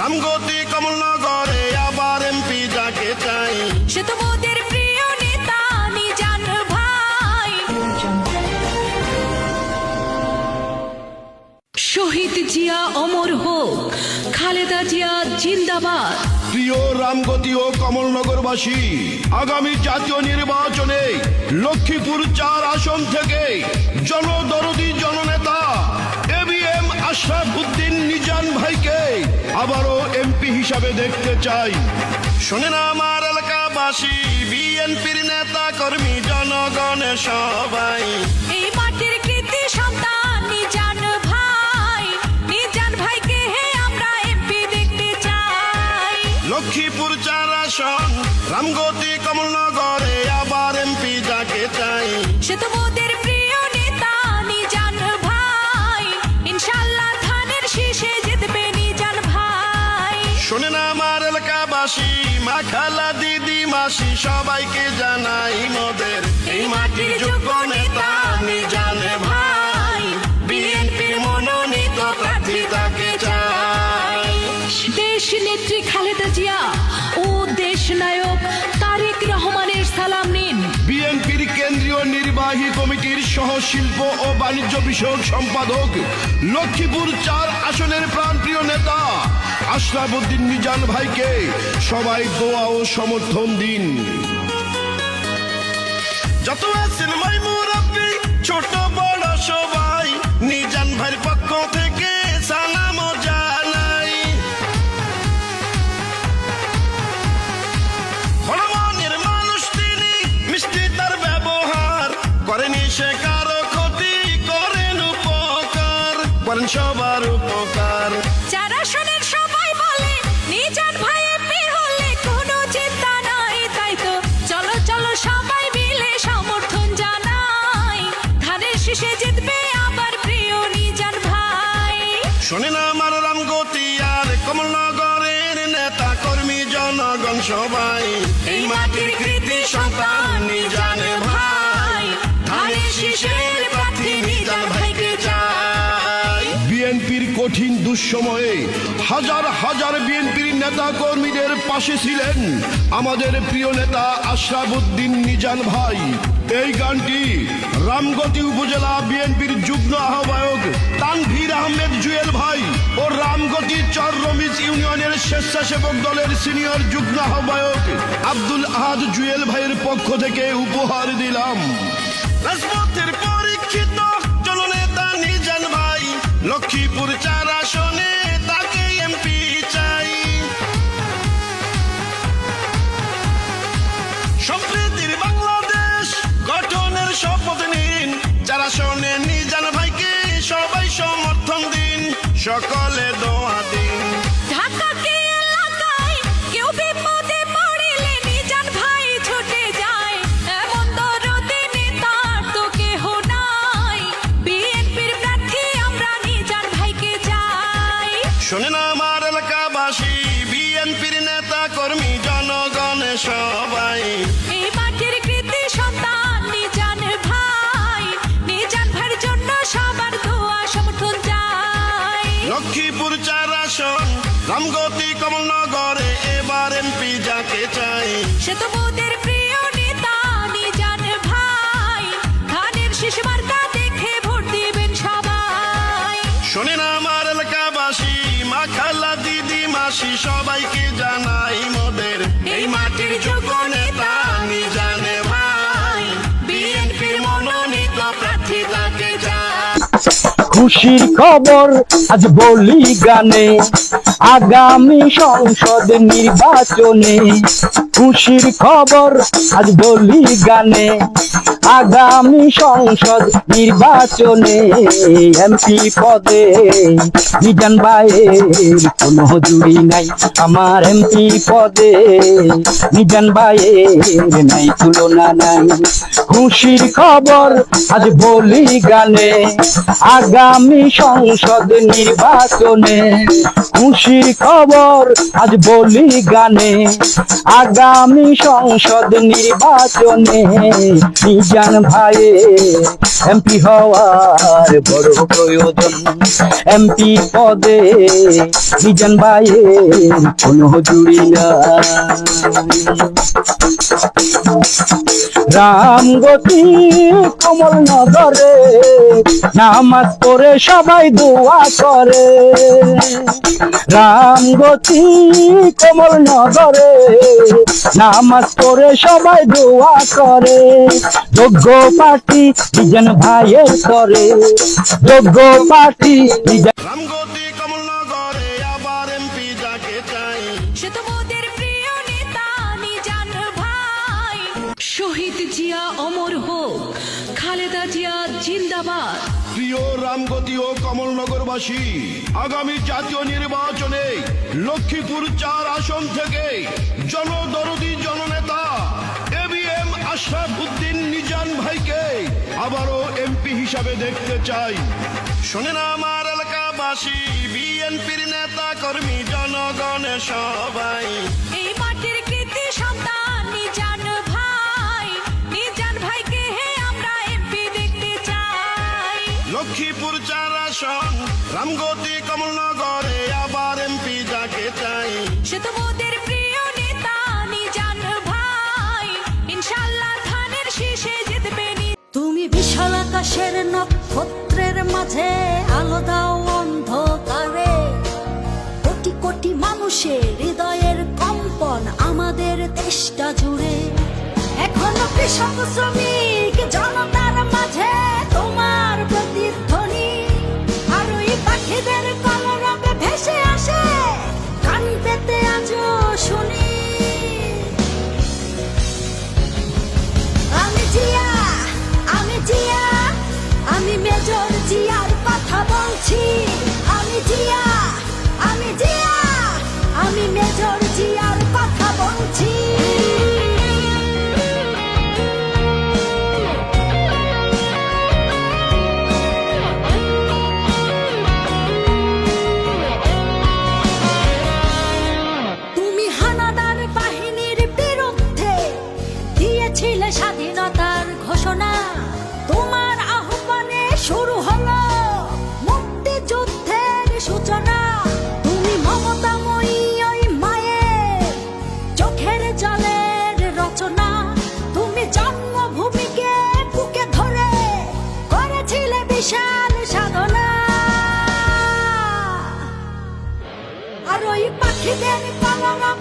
রামগতি কমলনগরে আবার এমপি যাকে চাই। সে তো মোদের প্রিয় নেতা নিজান ভাই। শহীদ জিয়া অমর হোক খালেদা জিয়া জিন্দাবাদ। প্রিয় রামগতি ও কমলনগরবাসী আগামী জাতীয় নির্বাচনে লক্ষ্মীপুর চার আসন থেকে জনদরদি জননেতা এবিএম আশরাফুদ্দিন নিজান ভাইকে আবারও এমপি হিসাবে দেখতে চাই। শোনেন আমার এলাকাবাসী বিএনপির নেতা কর্মী জনগণের সবাই। এই মাটির কৃতি সন্তান নিজান ভাই। নিজান ভাইকে হে আমরা এমপি দেখতে চাই। লক্ষ্মীপুর চার আসন রামগতি কমলনগরে আবার এমপি যাকে চাই। সে তো এলাকাবাসী মা খালা দিদি মাসি সবাইকে জানাই মোদের। এই মাটির যোগ্য নেতা জানে ভাই বিএনপির মনোনীত প্রার্থী তাকে চাই। দেশ নেত্রী খালেদা জিয়া ও দেশ নায়ক তারেক রহমানের সালাম নিন। বিএনপির কেন্দ্রীয় নির্বাহী কমিটির সহ শিল্প ও বাণিজ্য বিষয়ক সম্পাদক লক্ষ্মীপুর চার আসনের নেতা আশরাফুদ্দিন মিজান ভাইকে সবাই দোয়া ও সমর্থন দিন। যত আছেন মাই ছোট, বড় সবাই নিজান ভাইয়ের পক্ষ থেকে সালাম জানাই। মনের মানুষ তিনি, মিষ্টি তার ব্যবহার করেনি সে কারও ক্ষতি, করেন উপকার, করেন সবার উপকার। শোনেন আমার রামগতি আর কমলনগরের নেতা কর্মী জনগণ সবাই। এই মাটির কৃতি সন্তান জানে ভাই। ধানের শীষের প্রার্থী নিজান ভাইকে চাই। বিএনপির কঠিন দুঃসময়ে হাজার হাজার বিএনপির নেতা কর্মীদের পাশে ছিলেন আমাদের প্রিয় নেতা আশরাফুদ্দিন নিজান ভাই। এই গানটি রামগতি উপজেলা বিএনপির যুগ্ম আহ্বায়ক তানভীর আহমেদ জুয়েল ভাই ও রামগতি চর রমিজ ইউনিয়নের স্বেচ্ছাসেবক দলের সিনিয়র যুগ্ম আহ্বায়ক আব্দুল আহাদ জুয়েল ভাইয়ের পক্ষ থেকে উপহার দিলাম। পরীক্ষিত জননেতা নিজান ভাই, লক্ষ্মীপুর চার আসনে সকলে দোয়া দিন। ঢাকাকে এলাকায় কেউ বিপদে পড়িলে নিজান ভাই ছুটে যায়। এমন দরদে নেতার তো কেহ নাই। বিএনপির প্রার্থী আমরা নিজান ভাইকে চাই। শোনেন আমার আসন রামগতি কমলনগরে এবার এমপি যাকে চাই। সে তো মোদের প্রিয় নেতা নিজান ভাই। ধানের শীষ মার্কা দেখে ভোট দিবেন সবাই। শোনে আমার খুশির খবর আজ বলি গানে। আগামী সংসদ নির্বাচনে খুশির খবর আজ বলি গানে। আগামী সংসদ নির্বাচনে এমপি পদে মিজান ভাইয়ের কোনো জুড়ি নাই। আমার এমপি পদে মিজান ভাইয়ের নাই, তুলনা নাই। খুশির খবর আজ বলি গানে। আগামী সংসদ নির্বাচনে খুশির খবর? আজ বলি গানে, আগামী সংসদ নির্বাচনে নিজান ভাইয়ে এমপি হওয়ার বড় প্রয়োজন। এমপি পদে নিজান ভাইয়ের কোনো জুড়ি না রামগতি কমল নগরে, নামাজ পড়ে সবাই দোয়া করে। রামগতি কমল নগরে নামাজ পড়ে সবাই দোয়া করে। যোগ্য পার্টি বিজন ভাইয়ের করে যোগ্য পার্টি বিজন রামগতি কমলনগরে আবার এমপি যাকে চাই। সে তো মোদের প্রিয় নেতা নিজান ভাই। শহীদ জিয়া অমর হোক খালেদা জিয়া জিন্দাবাদ। প্রিয় রামগতি ও কমলনগরবাসী, আগামী জাতীয় নির্বাচনে লক্ষ্মীপুর চার আসন থেকে জনদরদি জননেতা এবিএম আশরাফ উদ্দিন নিজান ভাইকে আবারও এমপি হিসাবে দেখতে চাই। শোনেন আমার এলাকাবাসী, বিএনপির নেতা কর্মী জনগণের সবাই। লক্ষ্মীপুর চার আসন রামগতি কমলনগরে আবার এমপি যাকে চাই। সে তো মোদের প্রিয় নেতা নিজান ভাই। ইনশাল্লাহ ধানের শীষে জিতবে তুমি বিশাল আকাশের নক্ষত্রের মাঝে আলো দাও অন্ধকারে। কোটি কোটি মানুষের হৃদয়ের কম্পন আমাদের দেশটা জুড়ে। এখনও কৃষক শ্রমিক জনতার মাঝে। Let me follow